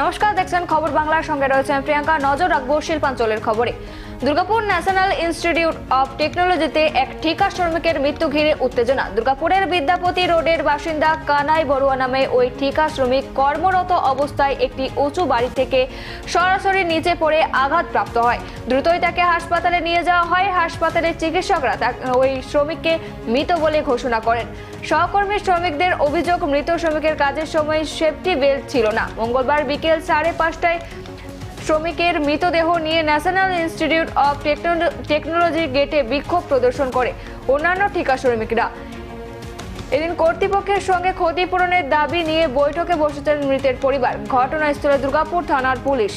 নমস্কার দেখছেন খবর বাংলার সঙ্গে রয়েছে প্রিয়াঙ্কা। নজর রাখব শিল্পাঞ্চলের খবরে। দুর্গাপুর ন্যাশনাল ইনস্টিটিউট অফ টেকনোলজিতে এক ঠিকা শ্রমিকের মৃত্যু ঘিরে উত্তেজনা। দুর্গাপুরের বিদ্যাপতি রোডের বাসিন্দা কানাই বড়ুয়া নামে ওই ঠিকা শ্রমিক কর্মরত অবস্থায় একটি উঁচু বাড়ি থেকে সরাসরি নিচে পড়ে আঘাতপ্রাপ্ত হয়। দ্রুতই তাকে হাসপাতালে নিয়ে যাওয়া হয়। হাসপাতালের চিকিৎসকরা ওই শ্রমিককে মৃত বলে ঘোষণা করেন। সহকর্মী শ্রমিকদের অভিযোগ, মৃত শ্রমিকের কাজের সময় সেফটি বেল্ট ছিল না। মঙ্গলবার বিকেল সাড়ে পাঁচটায় শ্রমিকের মৃতদেহ নিয়ে ন্যাশনাল ইনস্টিটিউট অব টেকনোলজির গেটে বিক্ষোভ প্রদর্শন করে অন্যান্য ঠিকা শ্রমিকরা। এদিন কর্তৃপক্ষের সঙ্গে ক্ষতিপূরণের দাবি নিয়ে বৈঠকে বসেছেন মৃতের পরিবার। ঘটনাস্থলে দুর্গাপুর থানার police.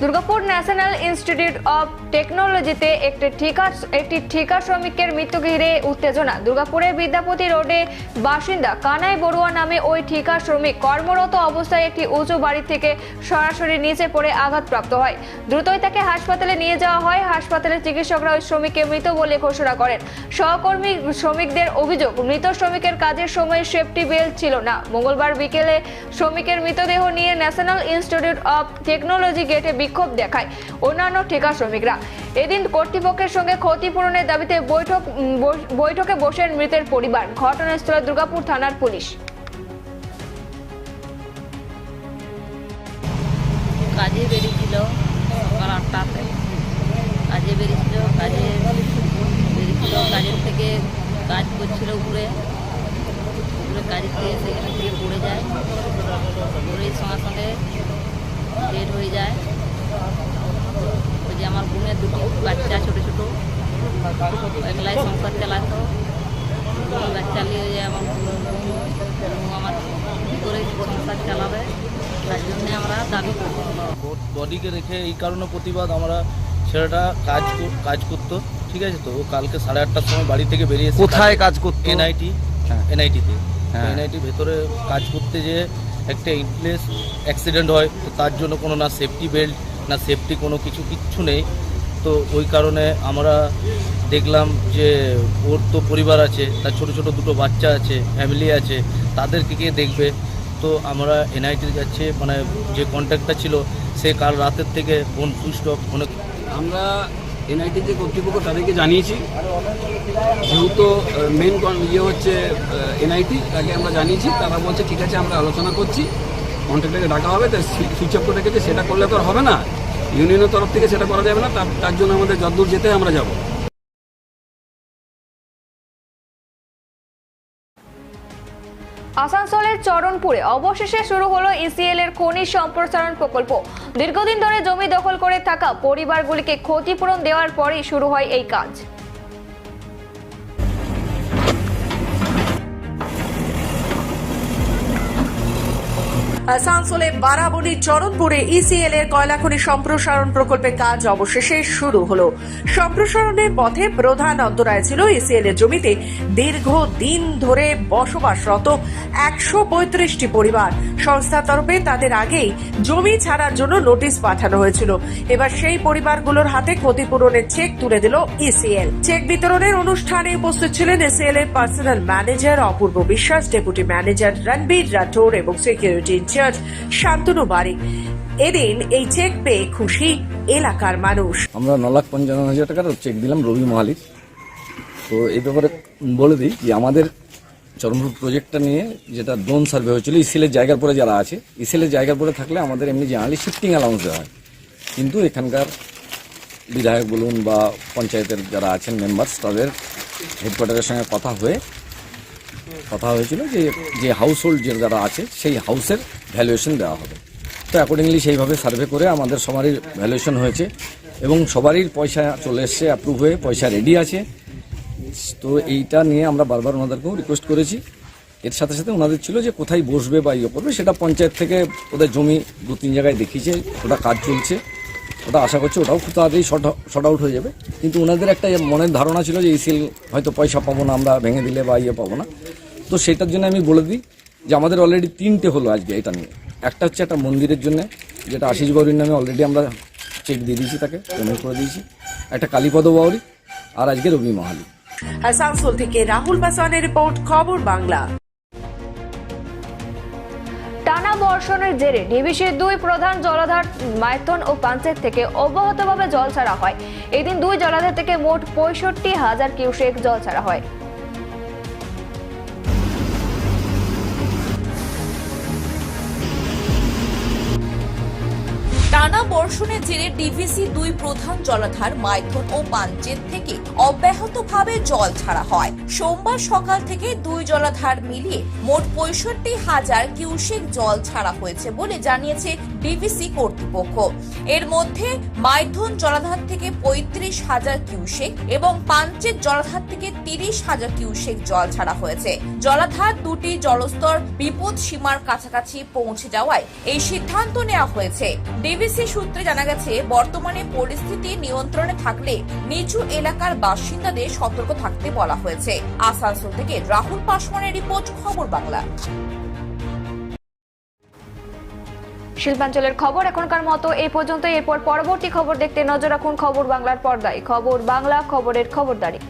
Durgapur national institute of টেকনোলজিতে একটি ঠিকা একটি ঠিকা শ্রমিকের মৃত্যু ঘিরে উত্তেজনা। দুর্গাপুরের বিদ্যাপতি রোডে বাসিন্দা কানাই বড়ুয়া নামে ওই ঠিকা শ্রমিক কর্মরত অবস্থায় একটি উঁচু বাড়ি থেকে সরাসরি নিচে পড়ে আঘাতপ্রাপ্ত হয়। দ্রুতই তাকে হাসপাতালে নিয়ে যাওয়া হয়। হাসপাতালের চিকিৎসকরা ওই শ্রমিককে মৃত বলে ঘোষণা করেন। সহকর্মী শ্রমিকদের অভিযোগ, মৃত শ্রমিকের কাজের সময় সেফটি বেল্ট ছিল না। মঙ্গলবার বিকেলে শ্রমিকের মৃতদেহ নিয়ে ন্যাশনাল ইনস্টিটিউট অফ টেকনোলজি গেটে বিক্ষোভ দেখায় অন্যান্য ঠিকা শ্রমিকরা। এদিন কর্তৃপক্ষের সঙ্গে ক্ষতিপূরণের দাবিতে বৈঠক বৈঠকে বসেন মৃতের পরিবার। ঘটনাস্থলে দুর্গাপুর থানার পুলিশ। কাজে বেরিয়েছিল সকাল আটটাতে কাজে বেরিয়েছিল কাজে বেরিয়েছিল, কাজের থেকে কাজ করছিল উপরে। উপরে কাজেতে সেখান থেকে পড়ে যায়। পড়ে সঙ্গে সঙ্গে হয়ে যায়। ওই যে আমার বোনের দুটো বাচ্চা ছোটো ছোটো। একলাই সংসার চালাতো। বাচ্চা নিয়ে যে আমার আমার কী করে সংসার চালাবে। তার জন্যে আমরা দাবি করব বডিকে রেখে এই কারণে প্রতিবাদ আমরা ছেলেটা কাজ কর- কাজ করতো ঠিক আছে তো? ও কালকে সাড়ে আটটার সময় বাড়ি থেকে বেরিয়ে কোথায় কাজ করতো? এনআইটি হ্যাঁ। এনআইটিতে হ্যাঁ। এনআইটি ভেতরে কাজ করতে যে একটা ইনপ্লেস অ্যাক্সিডেন্ট হয় তো তার জন্য কোনো না সেফটি বেল্ট না সেফটি কোনো কিছু কিচ্ছু নেই। তো ওই কারণে আমরা দেখলাম যে ওর তো পরিবার আছে, তার ছোট ছোট দুটো বাচ্চা আছে ফ্যামিলি আছে, তাদেরকে কে দেখবে। তো আমরা এনআইটির কাছে মানে যে কন্ট্যাক্টটা ছিল, সে কাল রাতের থেকে ফোন সুইচ অফ অনেক আমরা এনআইটি যে কর্তৃপক্ষ তাদেরকে জানিয়েছি। যেহেতু মেন ইয়ে হচ্ছে এনআইটি তাকে আমরা জানিয়েছি। তারা বলছে, ঠিক আছে, আমরা আলোচনা করছি। কন্ট্রাক্টরকে ডাকা হবে তার সুইচ অফ করে রেখেছে, সেটা করলে তো হবে না। ইউনিয়নের তরফ থেকে সেটা করা যাবে না, তার জন্য আমাদের যতদূর যেতে আমরা যাব। আসানসোলের চরণপুরে অবশেষে শুরু হলো ইসিএল এর খনিজ সম্প্রসারণ প্রকল্প। দীর্ঘদিন ধরে জমি দখল করে থাকা পরিবারগুলিকে ক্ষতিপূরণ দেওয়ার পরেই শুরু হয় এই কাজ। আসানসোলে বারাবণী চরণপুরে ইসিএল এর কয়লা খনি সম্প্রসারণ প্রকল্পের কাজ অবশেষে শুরু হলো। সম্প্রসারণের পথে প্রধান অন্তরায় ছিল ইসিএল এর জমিতে দীর্ঘ দিন ধরে বসবাসরত একশো পঁয়ত্রিশটি পরিবার। সংস্থার তরফে তাদের আগেই জমি ছাড়ার জন্য নোটিশ পাঠানো হয়েছিল। এবার সেই পরিবারগুলোর হাতে ক্ষতিপূরণের চেক তুলে দিল ইসিএল চেক বিতরণের অনুষ্ঠানে উপস্থিত ছিলেন ইসিএল এর পার্সোনাল ম্যানেজার, অপূর্ব বিশ্বাস, ডেপুটি ম্যানেজার, রণবীর রাঠোর এবং সিকিউরিটি ইনচার্জ শান্তনু বারিক এদিন এই চেক পেয়ে খুশি এলাকার মানুষ। আমরা ন লাখ পঞ্চান্ন হাজার টাকার চেক দিলাম রবি মালিক তো এই ব্যাপারে বলে দিই যে আমাদের চরমপুর প্রজেক্টটা নিয়ে যেটা ড্রোন সার্ভে হয়েছিল, ইসিলের জায়গার পরে যারা আছে, ইসিলের জায়গার পরে থাকলে আমাদের এমনি জেনারেলি শিফটিং অ্যালাউন্স দেওয়া হয়। কিন্তু এখানকার বিধায়ক বলুন বা পঞ্চায়েতের যারা আছেন মেম্বার্স তাদের হেডকোয়ার্টারের সঙ্গে কথা হয়ে কথা হয়েছিল যে যে হাউস হোল্ড যে যারা আছে, সেই হাউসের ভ্যালুয়েশন দেওয়া হবে। তো অ্যাকর্ডিংলি সেইভাবে সার্ভে করে আমাদের সবারই ভ্যালুয়েশন হয়েছে এবং সবারই পয়সা চলে এসছে অ্যাপ্রুভ হয়ে পয়সা রেডি আছে। তো এইটা নিয়ে আমরা বারবার ওনাদেরকেও রিকোয়েস্ট করেছি। এর সাথে সাথে ওনাদের ছিল যে কোথায় বসবে বা ইয়ে করবে, সেটা পঞ্চায়েত থেকে ওদের জমি দু তিন জায়গায় দেখিয়েছে, ওটা কাজ চলছে। ওটা আশা করছি ওটাও খুব তাড়াতাড়ি শর্ট আউট হয়ে যাবে। কিন্তু ওনাদের একটা মনের ধারণা ছিল যে এই সিল হয়তো পয়সা পাবো না, আমরা ভেঙে দিলে বা ইয়ে পাবো না। তো সেটার জন্য আমি বলে দিই যে আমাদের অলরেডি তিনটে হলো আজকে এটা নিয়ে। একটা হচ্ছে একটা মন্দিরের জন্য যেটা আশিস গৌরীর নামে অলরেডি আমরা চেক দিয়ে দিয়েছি তাকে পেমেন্ট করে দিয়েছি। একটা কালীপদ বাউরি আর আজকে রবি মহালি। আসানসোল থেকে রাহুল পাসওয়ানের রিপোর্ট খবর বাংলা। টানা বর্ষণের জেরে ডিভিসির দুই প্রধান জলাধার মাইথন ও পাঞ্চেত থেকে অব্যাহতভাবে জল ছাড়া হয়। এদিন দুই জলাধার থেকে মোট পঁয়ষট্টি হাজার কিউসেক জল ছাড়া হয়। টানা বর্ষণের জেরে ডিভিসি দুই প্রধান জলাধার মাইথন ও পাঞ্চেত থেকে অব্যাহতভাবে জল ছাড়া হয়। সোমবার সকাল থেকে দুই জলাধার মিলিয়ে মোট পঁয়ষট্টি হাজার কিউসেক জল ছাড়া হয়েছে বলে জানিয়েছে ডিভিসি কর্তৃপক্ষ। এর মধ্যে মাইথন জলাধার থেকে পঁয়ত্রিশ হাজার কিউসেক এবং পাঞ্চেত জলাধার থেকে তিরিশ হাজার কিউসেক জল ছাড়া হয়েছে। জলাধার দুটি জলস্তর বিপদ সীমার কাছাকাছি পৌঁছে যাওয়ায় এই সিদ্ধান্ত নেওয়া হয়েছে। ডিভিসি সূত্রে জানা গেছে, বর্তমানে পরিস্থিতি নিয়ন্ত্রণে থাকলে নিচু এলাকার বাসিন্দাদের সতর্ক থাকতে বলা হয়েছে। আসানসোল থেকে রাহুল পাসওয়ানের রিপোর্ট, খবর বাংলা। শিল্পাঞ্চলের খবর এখনকার মতো এই পর্যন্ত এরপর পরবর্তী খবর দেখতে নজর রাখুন খবর বাংলার পর্দায়। খবর বাংলা, খবরের খবরদারি।